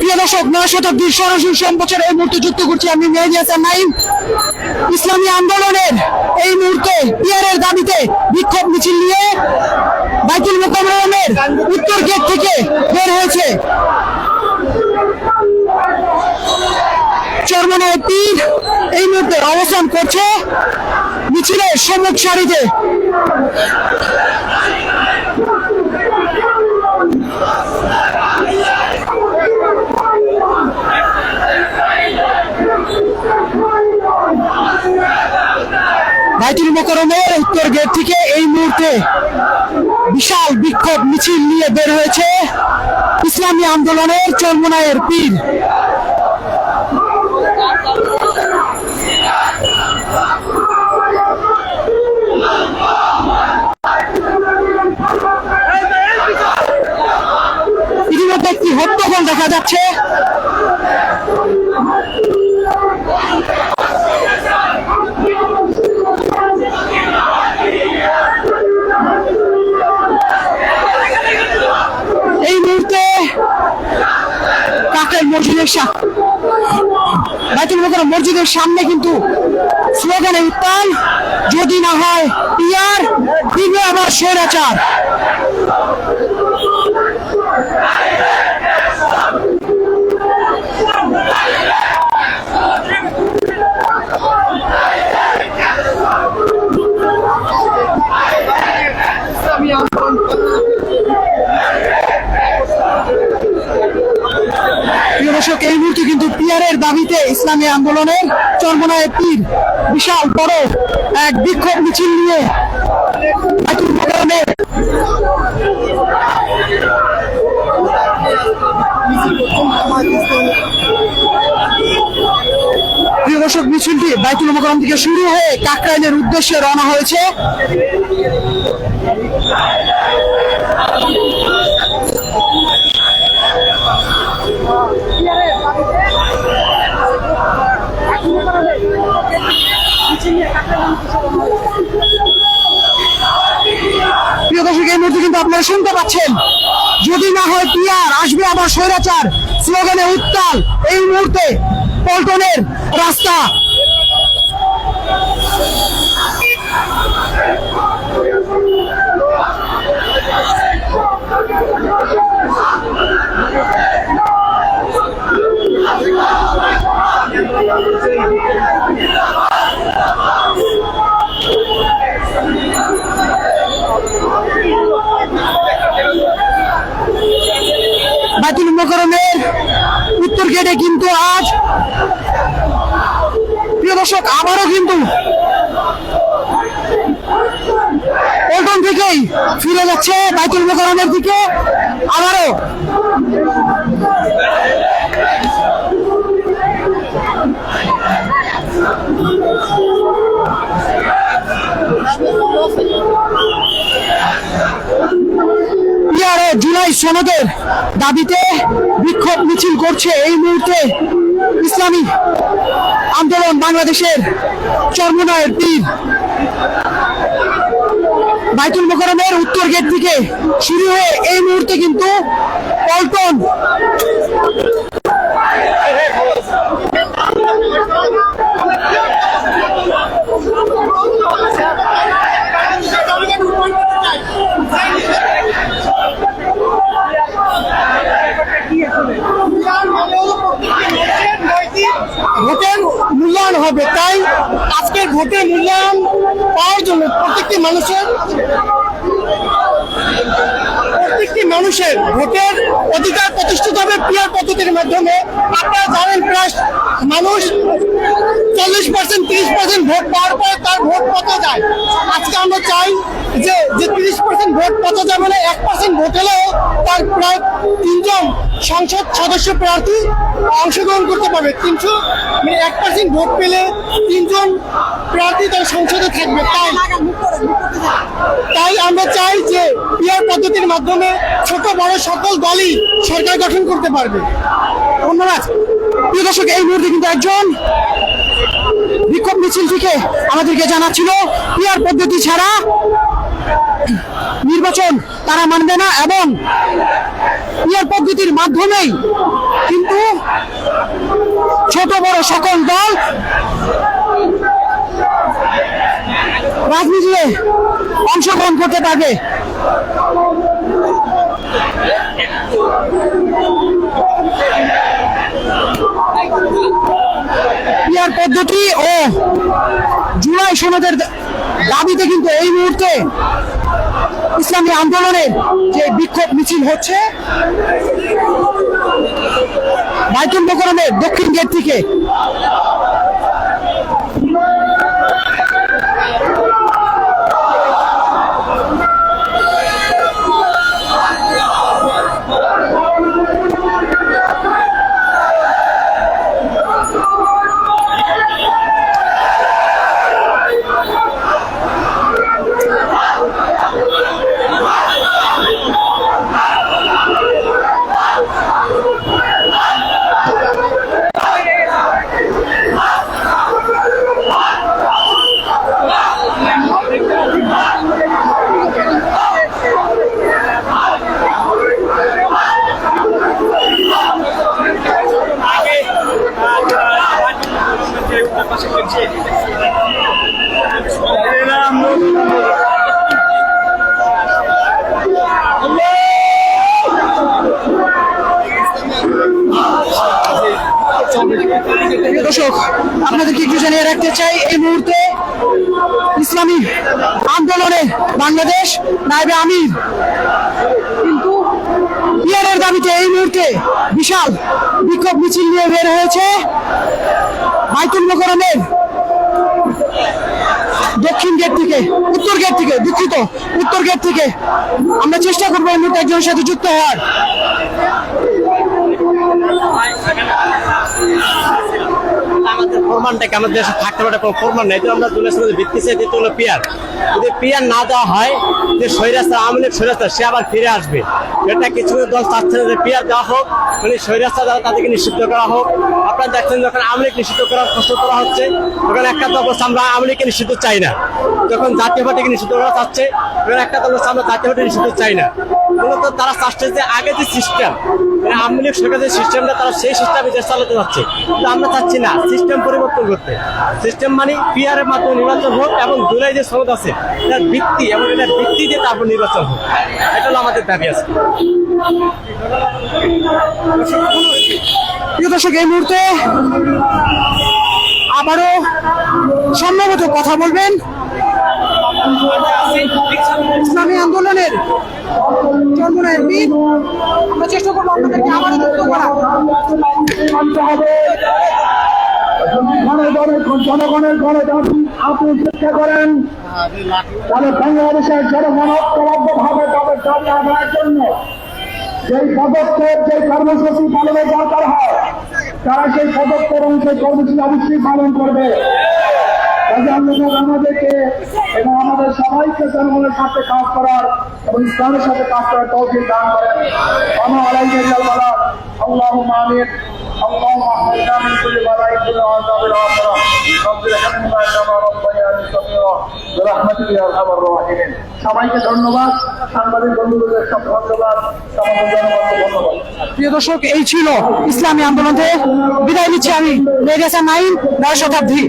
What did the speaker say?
প্রিয় দর্শক, নয় শতাব্দীর সরাসরি সম্প্রচার এই মুহূর্তে যুক্ত করছি আমি মেহেদি হাসান নাইম ইসলামী আন্দোলনের এই মুহূর্তে পিয়ারের দাবিতে বিক্ষোভ মিছিল নিয়ে বাইতুল মোকামের উত্তর গেট থেকে বের হয়েছে। চরমনে পীর এই মুহূর্তে অবস্থান করছে মিছিলের সম্মুখ সারিতে। বাইতুল মোকরমের উত্তর গেট থেকে এই মুহূর্তে বিশাল বিক্ষোভ মিছিল নিয়ে বের হয়েছে। ইসলামী আন্দোলনের চরমনায়ের পীর ইতিমধ্যে একটি হত্যাকাণ্ড দেখা যাচ্ছে এই মুহূর্তে কাকের মসজিদের বাইতুল মোকাররম মসজিদের সামনে কিন্তু স্লোগানে উত্তাল, যদি না হয় পিয়ার দিবে আবার স্বৈরাচার প্রিয় দর্শক এই মুহূর্তে দাবিতে ইসলামী আন্দোলনের চরমনায় পীর, বিশাল বড় এক বিক্ষোভ মিছিল নিয়ে দর্শক, মিছিলটি বাইতুল মোকাররম থেকে শুরু হয়ে কাকরাইলের উদ্দেশ্যে রওনা হয়েছে প্রিয় দর্শক এই মুহূর্তে কিন্তু আপনারা শুনতে পাচ্ছেন? যদি না হয় পিয়ার, আসবে আমার স্বৈরাচার। স্লোগানে উত্তাল এই মুহূর্তে পল্টনের রাস্তা। বাইতুল উত্তর গেটে কিন্তু আজ প্রিয় দর্শক, আবারও কিন্তু পল্টন থেকেই ফিরে যাচ্ছে বাইতুল মোকরমের দিকে। আবারও পিয়ারে জুলাই সনদের দাবিতে বিক্ষোভ মিছিল করছে এই মুহূর্তে ইসলামী আন্দোলন বাংলাদেশের চর্মনায়ের তীর বাইতুল মোকরমের উত্তর গেট থেকে শুরু হয়ে এই মুহূর্তে কিন্তু পল্টন ভোটের মূল্যায়ন হবে তাই ভোটের মূল্যায়ন পাওয়ার জন্য প্রত্যেকটি মানুষের প্রত্যেকটি মানুষের ভোটের অধিকার প্রতিষ্ঠিত হবে পিয়ার পদ্ধতির মাধ্যমে। আপনারা জানেন প্রায় মানুষ চল্লিশ পার্সেন্ট তিরিশ পার্সেন্ট ভোট পাওয়ার পরে তার ভোট পচা যায়। আজকে আমরা চাই যে যে তিরিশ পার্সেন্ট ভোট পচা যাবে না এক পার্সেন্ট ভোট হলেও তার প্রায় তিনজন সংসদ সদস্য প্রার্থী অংশগ্রহণ করতে পারবে। তিনশো মানে এক পার্সেন্ট ভোট পেলে তিনজন প্রার্থী তার সংসদে থাকবে। তাই তাই আমরা চাই যে পিআর পদ্ধতির মাধ্যমে ছোট, বড় সকল দলই সরকার গঠন করতে পারবে। ধন্যবাদ। প্রিয় দর্শক, এই মুহূর্তে কিন্তু একজন বিক্ষোভ মিছিল থেকে আমাদেরকে জানাচ্ছিল পিআর পদ্ধতি ছাড়া নির্বাচন তারা মানবে না এবং পিয়ার পদ্ধতির মাধ্যমেই কিন্তু ছোট বড় সকল দল রাজনীতিতে অংশগ্রহণ করতে পারবে পিয়ার পদ্ধতি ও জুলাই সনদের দাবিতে কিন্তু এই মুহূর্তে ইসলামী আন্দোলনের যে বিক্ষোভ মিছিল হচ্ছে বাইতুল মোকরমের দক্ষিণ গেট থেকে প্রিয় দর্শক আপনাদেরকে একটু জানিয়ে রাখতে চাই এই মুহূর্তে ইসলামী আন্দোলনে বাংলাদেশ নাইবে আমির। কিন্তু পিয়ারের দাবিতে এই মুহূর্তে বিশাল বিক্ষোভ মিছিল নিয়ে বের হয়েছে বাইতুল মোকরমের দক্ষিণ গেট থেকে, উত্তর গেট থেকে, দুঃখিত, উত্তর গেট থেকে। আমরা চেষ্টা করব এই মুহূর্তে একজনের সাথে যুক্ত হওয়ার। ফরমানটাকে আমাদের দেশে থাকতে পারে? কোনো ফরমান নেই। তো আমরা তুলে সঙ্গে ভিত্তি চাই দিতে হলো পিয়ার। যদি পিয়ার না দেওয়া হয়, যে সৈরাস্তা আওয়ামী লীগ সৈরাস্তা সে আবার ফিরে আসবে। এটা কিছু দল চাচ্ছে যে পিয়ার দেওয়া হোক মানে সৈরাস্তা দ্বারা তাদেরকে নিষিদ্ধ করা হোক। আপনারা দেখছেন যখন আওয়ামী নিষিদ্ধ করার প্রশ্ন করা হচ্ছে, তখন একটা দল বলছে, আমরা আওয়ামী নিষিদ্ধ চাই না। যখন জাতীয় পার্টিকে নিষিদ্ধ করা চাচ্ছে, তখন একটা দল বলছে, আমরা জাতীয় পার্টি নিষিদ্ধ চাই না। মূলত তারা চাচ্ছে যে আগে যে সিস্টেম মানে আওয়ামী লীগ সরকার যে সিস্টেমটা তারা সেই সিস্টেমে দেশ চালাতে যাচ্ছে। কিন্তু আমরা চাচ্ছি না সিস্টেম পরিবর্তন করতে। সিস্টেম মানে পিআর এর মাধ্যমে নির্বাচন হোক এবং দুলাই যে সনদ আছে, এটার ভিত্তি এবং এটার ভিত্তি দিয়ে তারপর নির্বাচন হোক। এটা হলো আমাদের দাবি আছে প্রিয় দর্শক, এই মুহূর্তে আবারও সম্ভবত কথা বলবেন। ইসলামী আন্দোলনের চন্দ্রনায়ের বীর। আমরা চেষ্টা করব আপনাদেরকে আবারও যুক্ত করা জনগণের ঘরে যদি আপনি চেষ্টা করেন। তাহলে বাংলাদেশের জনগণ ঐক্যবদ্ধ ভাবে তাদের দাবি আদায়ের জন্য যেই পদক্ষেপ যে কর্মসূচি পালনের দরকার হয়, তারা সেই পদক্ষেপ এবং সেই কর্মসূচি অবশ্যই পালন করবে। আমাদেরকে এবং আমাদের সবাইকে জনগণের সাথে কাজ করার এবং ইসলামের সাথে কাজ করার তৌফিক দান করেন। আমার আলাইকে আল্লাহ। আমিন। اللهم احفظنا من كل بلاء كل عذاب الآخرة رب ارحمنا كما ربياني صغيرا برحمتك يا ارحم الراحمين সবাইকে ধন্যবাদ সাংবাদিক বন্ধুদের সব ধন্যবাদ সমাজের জনগণকে ধন্যবাদ প্রিয় দর্শক এই ছিল ইসলামী আন্দোলন থেকে বিদায় নিচ্ছি আমি মেঘাসা নাইন নয় শতাব্দী